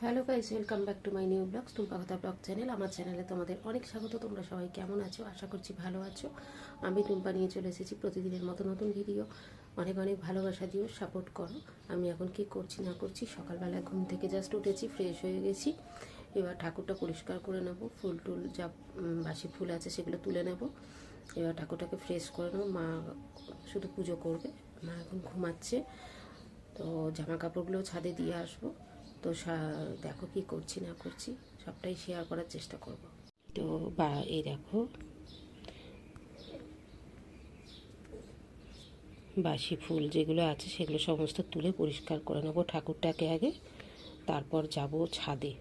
Hello guys welcome back to my new vlogs Tumpa Kotha vlog channel আমার চ্যানেলে তোমাদের অনেক স্বাগত তোমরা সবাই কেমন আছো আশা করছি ভালো আছো আমি টুম্পা নিয়ে চলে এসেছি প্রতিদিনের মতো নতুন ভিডিও অনেক অনেক ভালোবাসা দিও সাপোর্ট করো আমি এখন কি করছি না করছি সকালবেলা ঘুম থেকে জাস্ট উঠেছি ফ্রেশ হয়ে গেছি এবার ঠাকুরটা পরিষ্কার করে নেব ফুল টুল যা বাসি ফুল আছে সেগুলো তুলে নেব এবার ঠাকুরটাকে ফ্রেশ করে নেব মা শুধু পুজো করবে মা এখন ঘুমাচ্ছে তো জামা কাপড়গুলো ছাদে দিয়ে আসব তো দেখো কি করছি, না করছি, সবটাই শেয়ার করার চেষ্টা করব। তো বা, এই দেখো। বাসি ফুল যেগুলো আছে, সেগুলো সমস্ত তুলে পরিষ্কার করে নেব ঠাকুরটাকে আগে। তারপর যাব ছাদে।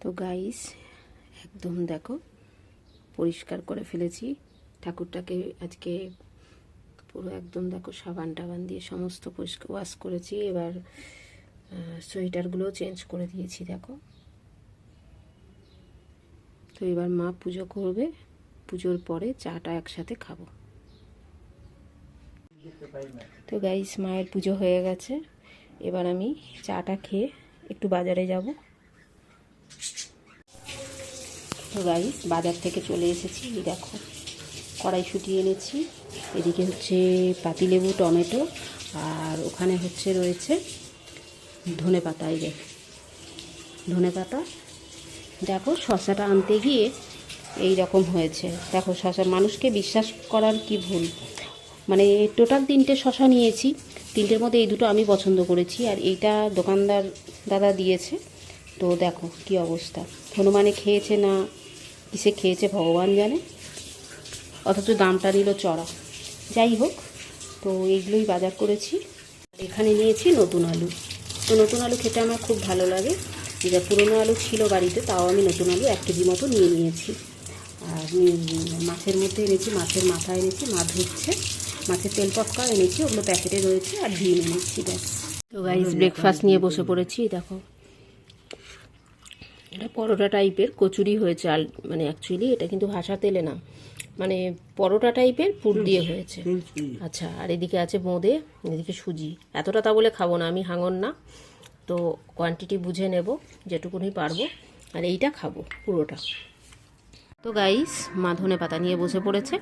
তো গাইস একদম দেখো, পরিষ্কার করে ফেলেছি। ঠাকুরটাকে আজকে পুরো একদম দেখো সাবান টাবান দিয়ে সমস্ত পরিষ্কার ওয়াশ করেছি। এবার সোয়েটারগুলোও চেঞ্জ করে দিয়েছি, দেখো। তো এবার মা পুজো করবে, পুজোর পরে চাটা একসাথে খাব। তো গাইস মায়ের পুজো হয়ে গেছে। এবার আমি চাটা খেয়ে একটু বাজারে যাব। তো গাইস বাজার থেকে চলে এসেছি, দেখো। কড়াইশুঁটি এনেছি। এদিকে হচ্ছে পাতিলেবু টমেটো, আর ওখানে হচ্ছে রয়েছে ধনে পাতা, এই দেখ ধনে পাতা। দেখো শশাটা আনতে গিয়ে এই রকম হয়েছে। দেখো শশা মানুষকে বিশ্বাস করার কি ভুল? মানে টোটাল তিনটে শশা নিয়েছি। তিনটের মধ্যে এই দুটো আমি পছন্দ করেছি আর এইটা দোকানদার দাদা দিয়েছে। তো দেখো কি অবস্থা। হনুমানে খেয়েছে না? কিসে খেয়েছে ভগবান জানে। অথচ দামটা নিল চড়া। যাই হোক, তো এইগুলোই বাজার করেছি। এখানে নিয়েছি নতুন আলু। তো নতুন আলু খেতে আমার খুব ভালো লাগে। যেটা পুরনো আলু ছিল বাড়িতে, তাও আমি নতুন আলু এক কেজি মতো নিয়ে নিয়েছি। আর মাছের মধ্যে এনেছি, মাছের মাথা এনেছি, মাছ ধুচ্ছে। মাছের তেল পটকা এনেছি, ওগুলো প্যাকেটে রয়েছে আর ডিম এনেছি, ব্যাস। তো গাইস ব্রেকফাস্ট নিয়ে বসে পড়েছি, দেখো। এটা পরোটা টাইপের কচুরি হয়েছে, আল মানে অ্যাকচুয়ালি এটা কিন্তু ভাষা তেলে না। মানে পরোটা টাইপের পুর দিয়ে হয়েছে। আচ্ছা আর এদিকে আছে বোঁদে এদিকে সুজি। এতটা তা বলে খাব না আমি হাঙর না। তো কোয়ান্টিটি বুঝে নেব যেটুকুনি পারব আর এইটা খাব পুরোটা। তো গাইস মা ধনে পাতা নিয়ে বসে পড়েছে।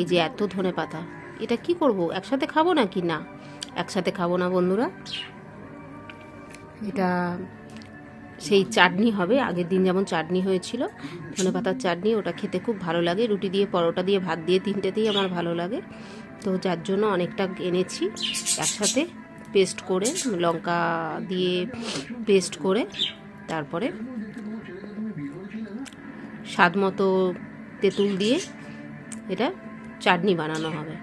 এই যে এত ধনে পাতা এটা কি করব একসাথে খাব না কি না? একসাথে খাব না বন্ধুরা। এটা সেই চাটনি হবে। আগের দিন যেমন চাটনি হয়েছিল, ধনে পাতার চাটনি, ওটা খেতে খুব ভালো লাগে। রুটি দিয়ে, পরোটা দিয়ে, ভাত দিয়ে তিনটেতেই আমার ভালো লাগে। তো যার জন্য অনেকটা এনেছি। একসাথে পেস্ট করে, লঙ্কা দিয়ে পেস্ট করে, তারপরে স্বাদ মতো তেঁতুল দিয়ে এটা চাটনি বানানো হবে।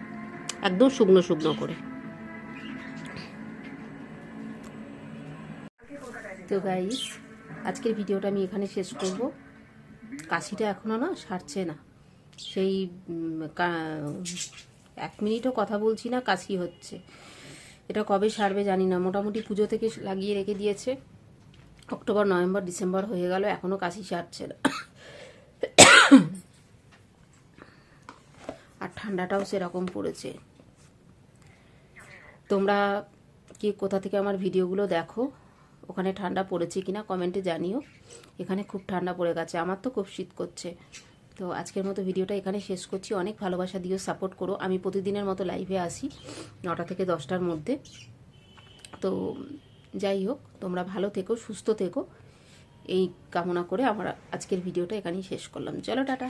একদম শুকনো শুকনো করে। তো গাইস আজকের ভিডিওটা আমি এখানে শেষ করব। কাশিটা এখনও না সারছে না। সেই এক মিনিটও কথা বলছি না, কাশি হচ্ছে। এটা কবে সারবে জানি না। মোটামুটি পুজো থেকে লাগিয়ে রেখে দিয়েছে। অক্টোবর, নভেম্বর, ডিসেম্বর হয়ে গেল এখনও কাশি সারছে না। আর ঠান্ডাটাও সেরকম পড়েছে। তোমরা কি কোথা থেকে আমার ভিডিওগুলো দেখো? ওখানে ঠান্ডা পড়েছে কিনা কমেন্টে জানিও। এখানে খুব ঠান্ডা পড়ে গেছে, আমার তো খুব শীত করছে। তো আজকের মতো ভিডিওটা এখানে শেষ করছি, অনেক ভালোবাসা দিও সাপোর্ট করো। আমি প্রতিদিনের মতো লাইভে আসি নটা থেকে দশটার মধ্যে। তো যাই হোক, তোমরা ভালো থেকো, সুস্থ থেকো। এই কামনা করে আমার আজকের ভিডিওটা এখানেই শেষ করলাম। চলো, টাটা।